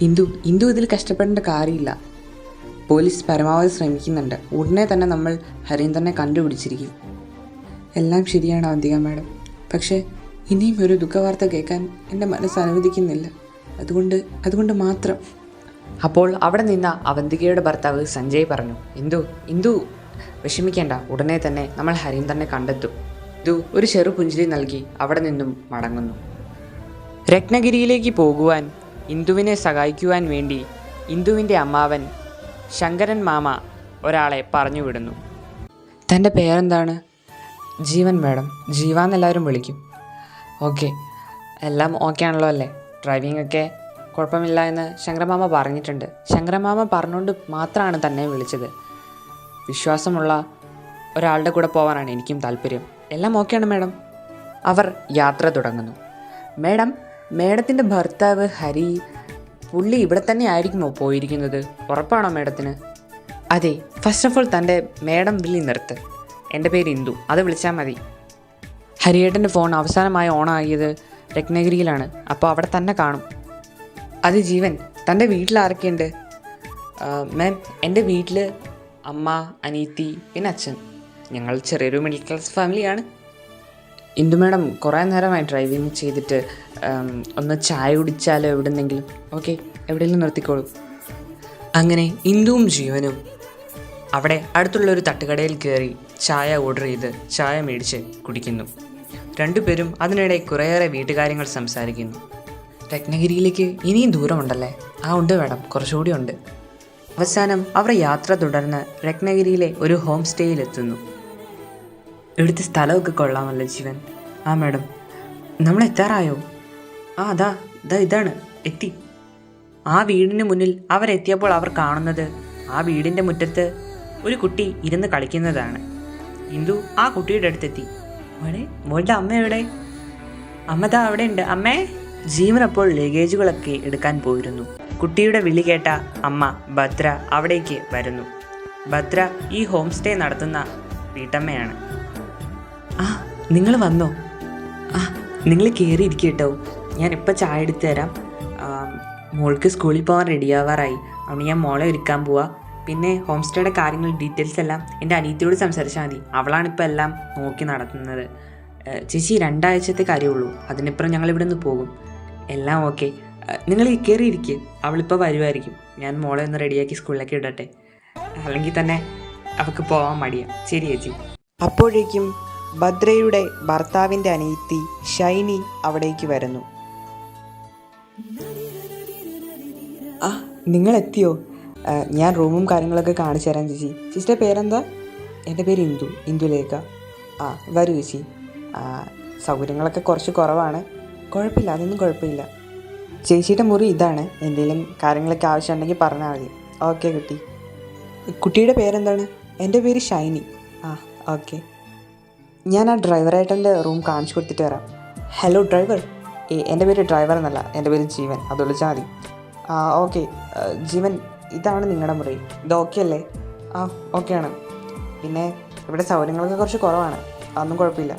ഇന്ദു ഇന്ദു ഇതിൽ കഷ്ടപ്പെടേണ്ട കാര്യമില്ല. പോലീസ് പരമാവധി ശ്രമിക്കുന്നുണ്ട്. ഉടനെ തന്നെ നമ്മൾ ഹരീന്ദ്രനെ കണ്ടുപിടിച്ചിരിക്കും. എല്ലാം ശരിയാണ് അവന്തിക മാഡം. പക്ഷേ ഇനിയും ഒരു ദുഃഖവാർത്ത കേൾക്കാൻ എന്റെ മനസ്സ് അനുവദിക്കുന്നില്ല. അതുകൊണ്ട് അതുകൊണ്ട് മാത്രം. അപ്പോൾ അവിടെ നിന്ന അവന്തികയുടെ ഭർത്താവ് സഞ്ജയ് പറഞ്ഞു ഇന്ദു ഇന്ദു വിഷമിക്കേണ്ട. ഉടനെ തന്നെ നമ്മൾ ഹരീന്ദ്രനെ കണ്ടെത്തും. ഇന്ദു ഒരു ചെറു പുഞ്ചിരി നൽകി അവിടെ നിന്നും മടങ്ങുന്നു. രത്നഗിരിയിലേക്ക് പോകുവാൻ ഇന്ദുവിനെ സഹായിക്കുവാൻ വേണ്ടി ഇന്ദുവിന്റെ അമ്മാവൻ ശങ്കരൻ മാമ ഒരാളെ പറഞ്ഞു വിടുന്നു. തന്റെ പേരെന്താണ്? ജീവൻ മാഡം. ജീവാന്നെല്ലാവരും വിളിക്കും. ഓക്കെ. എല്ലാം ഓക്കെ ആണല്ലോ അല്ലേ? ഡ്രൈവിംഗ് ഒക്കെ കുഴപ്പമില്ല എന്ന് ശങ്കരമാമ പറഞ്ഞിട്ടുണ്ട്. ശങ്കരമാമ പറഞ്ഞുകൊണ്ട് മാത്രമാണ് തന്നെ വിളിച്ചത്. വിശ്വാസമുള്ള ഒരാളുടെ കൂടെ പോകാനാണ് എനിക്കും താല്പര്യം. എല്ലാം ഓക്കെയാണ് മാഡം. അവർ യാത്ര തുടങ്ങുന്നു. മേഡം മേഡത്തിന്റെ ഭർത്താവ് ഹരി പുള്ളി ഇവിടെ തന്നെ ആയിരിക്കുമോ പോയിരിക്കുന്നത്? ഉറപ്പാണോ മേഡത്തിന്? അതെ ഫസ്റ്റ് ഓഫ് ഓൾ തന്റെ മേഡം വിളി നിർത്ത്. എന്റെ പേര് ഇന്ദു. അത് വിളിച്ചാൽ മതി. ഹരിയേട്ടന്റെ ഫോൺ അവസാനമായി ഓണാകിയത് രത്നഗിരിയിലാണ്. അപ്പോൾ അവിടെ തന്നെ കാണും. അത് ജീവൻ. തന്റെ വീട്ടിൽ ആരൊക്കെയുണ്ട്? മാം എന്റെ വീട്ടിൽ അമ്മ അനീത്തി പിന്നെ അച്ഛൻ. ഞങ്ങൾ ചെറിയൊരു മിഡിൽ ക്ലാസ് ഫാമിലിയാണ് ഇന്ദു മാഡം കുറേ നേരമായി ഡ്രൈവിങ് ചെയ്തിട്ട് ഒന്ന് ചായ കുടിച്ചാലോ എവിടെന്നെങ്കിലും? ഓക്കെ എവിടെയെങ്കിലും നിർത്തിക്കോളൂ. അങ്ങനെ ഇന്ദുവും ജീവനും അവിടെ അടുത്തുള്ള ഒരു തട്ടുകടയിൽ കയറി ചായ ഓർഡർ ചെയ്ത് ചായ മേടിച്ച് കുടിക്കുന്നു. രണ്ടുപേരും അതിനിടെ കുറേയേറെ വീട്ടുകാര്യങ്ങൾ സംസാരിക്കുന്നു. രത്നഗിരിയിലേക്ക് ഇനിയും ദൂരമുണ്ടല്ലേ? ആ ഉണ്ട് മാഡം കുറച്ചുകൂടി ഉണ്ട്. അവസാനം അവർ യാത്ര തുടർന്ന് രത്നഗിരിയിലെ ഒരു ഹോം സ്റ്റേയിലെത്തുന്നു ഇവിടുത്തെ സ്ഥലമൊക്കെ കൊള്ളാമല്ലോ ജീവൻ. ആ മാഡം. നമ്മൾ എത്താറായോ? ആ അതാ ഇതാ ഇതാണ്. എത്തി. ആ വീടിന് മുന്നിൽ അവരെത്തിയപ്പോൾ അവർ കാണുന്നത് ആ വീടിന്റെ മുറ്റത്ത് ഒരു കുട്ടി ഇരുന്ന് കളിക്കുന്നതാണ്. ഇന്ദു ആ കുട്ടിയുടെ അടുത്തെത്തി. മോളെ മോളുടെ അമ്മ എവിടെ? അമ്മതാ അവിടെ ഉണ്ട്. അമ്മേ. ജീവൻ അപ്പോൾ ലഗേജുകളൊക്കെ എടുക്കാൻ പോയിരുന്നു. കുട്ടിയുടെ വിളി കേട്ട അമ്മ ഭദ്ര അവിടേക്ക് വരുന്നു. ഭദ്ര ഈ ഹോം സ്റ്റേ നടത്തുന്ന വീട്ടമ്മയാണ്. ആ നിങ്ങൾ വന്നോ. ആ നിങ്ങൾ കയറി ഇരിക്കട്ടോ ഞാൻ ഇപ്പം ചായ എടുത്ത് തരാം. മോൾക്ക് സ്കൂളിൽ പോകാൻ റെഡിയാവാറായി. അതുകൊണ്ട് ഞാൻ മോളെ ഒരുക്കാൻ പോവാ. പിന്നെ ഹോം സ്റ്റേയുടെ കാര്യങ്ങൾ ഡീറ്റെയിൽസ് എല്ലാം എന്റെ അനിയത്തിയോട് സംസാരിച്ചാൽ മതി. അവളാണ് ഇപ്പോൾ എല്ലാം നോക്കി നടത്തുന്നത്. ചേച്ചി രണ്ടാഴ്ചത്തെ കാര്യമുള്ളൂ അതിനിപ്പുറം ഞങ്ങൾ ഇവിടെ നിന്ന് പോകും. എല്ലാം ഓക്കെ. നിങ്ങൾ കയറിയിരിക്കുക അവളിപ്പോൾ വരുമായിരിക്കും ഞാൻ മോളെ ഒന്ന് റെഡിയാക്കി സ്കൂളിലേക്ക് ഇടട്ടെ. അല്ലെങ്കിൽ തന്നെ അവൾക്ക് പോകാൻ മടിയാ. ശരി ചേച്ചി. അപ്പോഴേക്കും ഭദ്രയുടെ ഭർത്താവിന്റെ അനിയത്തി ഷൈനി അവിടേക്ക് വരുന്നു. ആ നിങ്ങൾ എത്തിയോ ഞാൻ റൂമും കാര്യങ്ങളൊക്കെ കാണിച്ചു തരാം ചേച്ചി. ചേച്ചിയുടെ പേരെന്താ? എന്റെ പേര് ഇന്ദു ഇന്ദുലേഖ. ആ വരൂ ചേച്ചി. സൗകര്യങ്ങളൊക്കെ കുറച്ച് കുറവാണ്. കുഴപ്പമില്ല അതൊന്നും കുഴപ്പമില്ല. ചേച്ചിയുടെ മുറി ഇതാണ്. എന്തെങ്കിലും കാര്യങ്ങളൊക്കെ ആവശ്യമുണ്ടെങ്കിൽ പറഞ്ഞാൽ മതി. ഓക്കെ കുട്ടി. കുട്ടിയുടെ പേരെന്താണ്? എന്റെ പേര് ഷൈനി. ആ ഓക്കെ. ഞാൻ ആ ഡ്രൈവറായിട്ടെന്റെ റൂം കാണിച്ചു കൊടുത്തിട്ട് വരാം. ഹലോ ഡ്രൈവർ ഏ എന്റെ പേര് ഡ്രൈവർ എന്നല്ല എന്റെ പേര് ജീവൻ. അത് വിളിച്ചാൽ മതി ആ ഓക്കെ ജീവൻ ഇതാണ് നിങ്ങളുടെ മുറി. ഇത് ഓക്കെ അല്ലേ? ആ ഓക്കെ ആണ്. പിന്നെ ഇവിടെ സൗകര്യങ്ങളൊക്കെ കുറച്ച് കുറവാണ്. അതൊന്നും കുഴപ്പമില്ല.